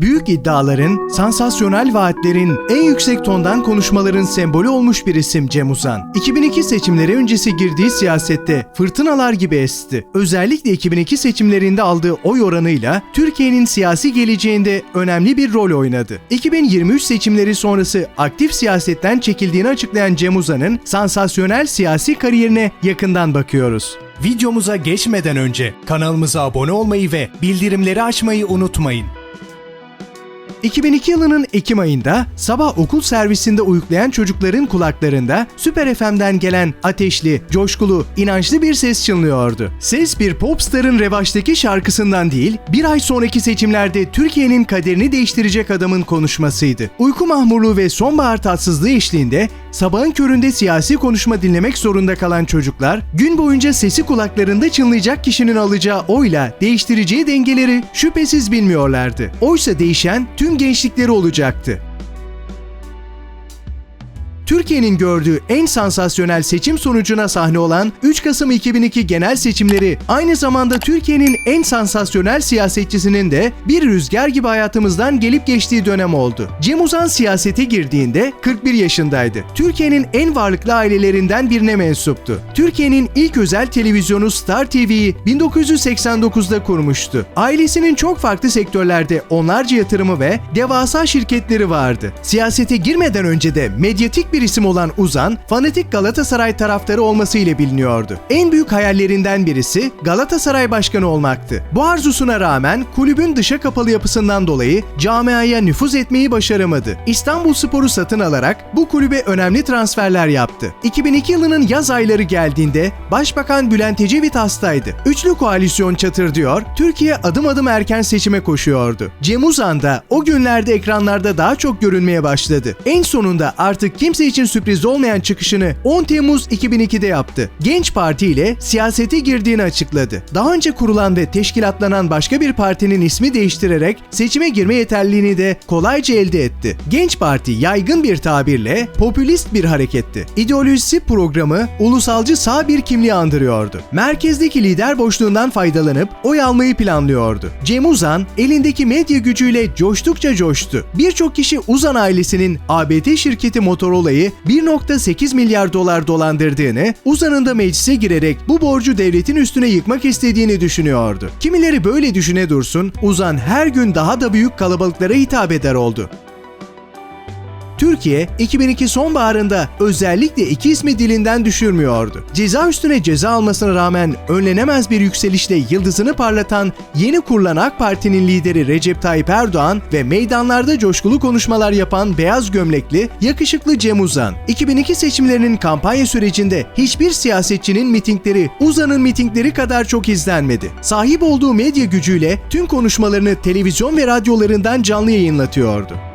Büyük iddiaların, sansasyonel vaatlerin, en yüksek tondan konuşmaların sembolü olmuş bir isim Cem Uzan. 2002 seçimleri öncesi girdiği siyasette fırtınalar gibi esti. Özellikle 2002 seçimlerinde aldığı oy oranıyla Türkiye'nin siyasi geleceğinde önemli bir rol oynadı. 2023 seçimleri sonrası aktif siyasetten çekildiğini açıklayan Cem Uzan'ın sansasyonel siyasi kariyerine yakından bakıyoruz. Videomuza geçmeden önce kanalımıza abone olmayı ve bildirimleri açmayı unutmayın. 2002 yılının Ekim ayında sabah okul servisinde uyuklayan çocukların kulaklarında Süper FM'den gelen ateşli, coşkulu, inançlı bir ses çınlıyordu. Ses bir popstarın revaçtaki şarkısından değil, bir ay sonraki seçimlerde Türkiye'nin kaderini değiştirecek adamın konuşmasıydı. Uyku mahmurluğu ve sonbahar tatsızlığı eşliğinde sabahın köründe siyasi konuşma dinlemek zorunda kalan çocuklar, gün boyunca sesi kulaklarında çınlayacak kişinin alacağı oyla değiştireceği dengeleri şüphesiz bilmiyorlardı. Oysa değişen tüm gençlikleri olacaktı. Türkiye'nin gördüğü en sansasyonel seçim sonucuna sahne olan 3 Kasım 2002 genel seçimleri aynı zamanda Türkiye'nin en sansasyonel siyasetçisinin de bir rüzgar gibi hayatımızdan gelip geçtiği dönem oldu. Cem Uzan siyasete girdiğinde 41 yaşındaydı. Türkiye'nin en varlıklı ailelerinden birine mensuptu. Türkiye'nin ilk özel televizyonu Star TV'yi 1989'da kurmuştu. Ailesinin çok farklı sektörlerde onlarca yatırımı ve devasa şirketleri vardı. Siyasete girmeden önce de medyatik bir isim olan Uzan, fanatik Galatasaray taraftarı olmasıyla biliniyordu. En büyük hayallerinden birisi Galatasaray başkanı olmaktı. Bu arzusuna rağmen kulübün dışa kapalı yapısından dolayı camiaya nüfuz etmeyi başaramadı. İstanbul Spor'u satın alarak bu kulübe önemli transferler yaptı. 2002 yılının yaz ayları geldiğinde Başbakan Bülent Ecevit hastaydı. Üçlü koalisyon çatırdıyor, Türkiye adım adım erken seçime koşuyordu. Cem Uzan da o günlerde ekranlarda daha çok görünmeye başladı. En sonunda artık kimse için sürpriz olmayan çıkışını 10 Temmuz 2002'de yaptı. Genç Parti ile siyasete girdiğini açıkladı. Daha önce kurulan ve teşkilatlanan başka bir partinin ismi değiştirerek seçime girme yeterliliğini de kolayca elde etti. Genç Parti yaygın bir tabirle popülist bir hareketti. İdeolojisi programı ulusalcı sağ bir kimliği andırıyordu. Merkezdeki lider boşluğundan faydalanıp oy almayı planlıyordu. Cem Uzan elindeki medya gücüyle coştukça coştu. Birçok kişi Uzan ailesinin ABD şirketi Motorola'yı 1.8 milyar dolar dolandırdığını, Uzan'ın da meclise girerek bu borcu devletin üstüne yıkmak istediğini düşünüyordu. Kimileri böyle düşüne dursun, Uzan her gün daha da büyük kalabalıklara hitap eder oldu. Türkiye 2002 sonbaharında özellikle iki ismi dilinden düşürmüyordu. Ceza üstüne ceza almasına rağmen önlenemez bir yükselişle yıldızını parlatan yeni kurulan AK Parti'nin lideri Recep Tayyip Erdoğan ve meydanlarda coşkulu konuşmalar yapan beyaz gömlekli, yakışıklı Cem Uzan. 2002 seçimlerinin kampanya sürecinde hiçbir siyasetçinin mitingleri Uzan'ın mitingleri kadar çok izlenmedi. Sahip olduğu medya gücüyle tüm konuşmalarını televizyon ve radyolarından canlı yayınlatıyordu.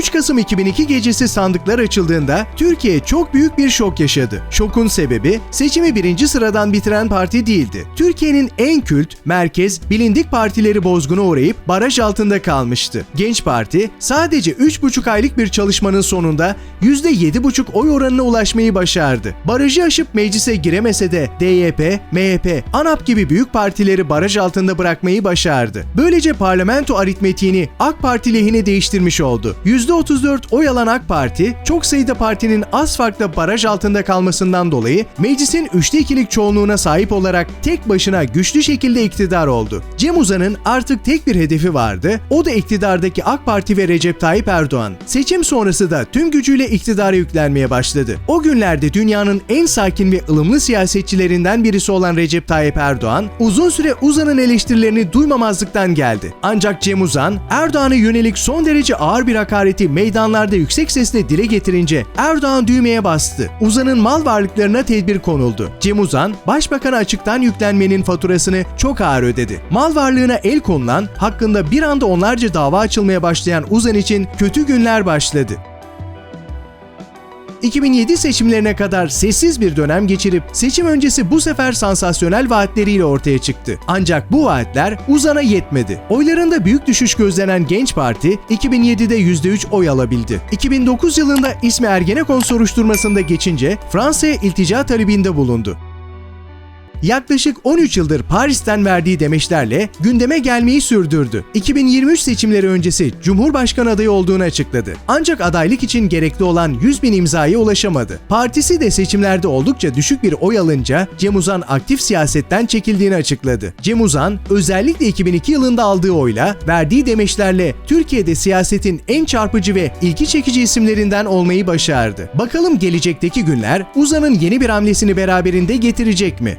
3 Kasım 2002 gecesi sandıklar açıldığında Türkiye çok büyük bir şok yaşadı. Şokun sebebi seçimi birinci sıradan bitiren parti değildi. Türkiye'nin en kült, merkez, bilindik partileri bozguna uğrayıp baraj altında kalmıştı. Genç Parti sadece 3,5 aylık bir çalışmanın sonunda %7,5 oy oranına ulaşmayı başardı. Barajı aşıp meclise giremese de DYP, MHP, ANAP gibi büyük partileri baraj altında bırakmayı başardı. Böylece parlamento aritmetiğini AK Parti lehine değiştirmiş oldu. %34 oy alan AK Parti, çok sayıda partinin az farkla baraj altında kalmasından dolayı meclisin 3'te 2'lik çoğunluğuna sahip olarak tek başına güçlü şekilde iktidar oldu. Cem Uzan'ın artık tek bir hedefi vardı, o da iktidardaki AK Parti ve Recep Tayyip Erdoğan. Seçim sonrası da tüm gücüyle iktidara yüklenmeye başladı. O günlerde dünyanın en sakin ve ılımlı siyasetçilerinden birisi olan Recep Tayyip Erdoğan, uzun süre Uzan'ın eleştirilerini duymamazlıktan geldi. Ancak Cem Uzan, Erdoğan'a yönelik son derece ağır bir hakaret hakaret'i meydanlarda yüksek sesle dile getirince Erdoğan düğmeye bastı. Uzan'ın mal varlıklarına tedbir konuldu. Cem Uzan, başbakana açıktan yüklenmenin faturasını çok ağır ödedi. Mal varlığına el konulan, hakkında bir anda onlarca dava açılmaya başlayan Uzan için kötü günler başladı. 2007 seçimlerine kadar sessiz bir dönem geçirip seçim öncesi bu sefer sansasyonel vaatleriyle ortaya çıktı. Ancak bu vaatler Uzan'a yetmedi. Oylarında büyük düşüş gözlenen Genç Parti 2007'de %3 oy alabildi. 2009 yılında ismi Ergenekon soruşturmasında geçince Fransa'ya iltica talebinde bulundu. Yaklaşık 13 yıldır Paris'ten verdiği demeçlerle gündeme gelmeyi sürdürdü. 2023 seçimleri öncesi Cumhurbaşkanı adayı olduğunu açıkladı. Ancak adaylık için gerekli olan 100 bin imzaya ulaşamadı. Partisi de seçimlerde oldukça düşük bir oy alınca Cem Uzan aktif siyasetten çekildiğini açıkladı. Cem Uzan özellikle 2002 yılında aldığı oyla verdiği demeçlerle Türkiye'de siyasetin en çarpıcı ve ilgi çekici isimlerinden olmayı başardı. Bakalım gelecekteki günler Uzan'ın yeni bir hamlesini beraberinde getirecek mi?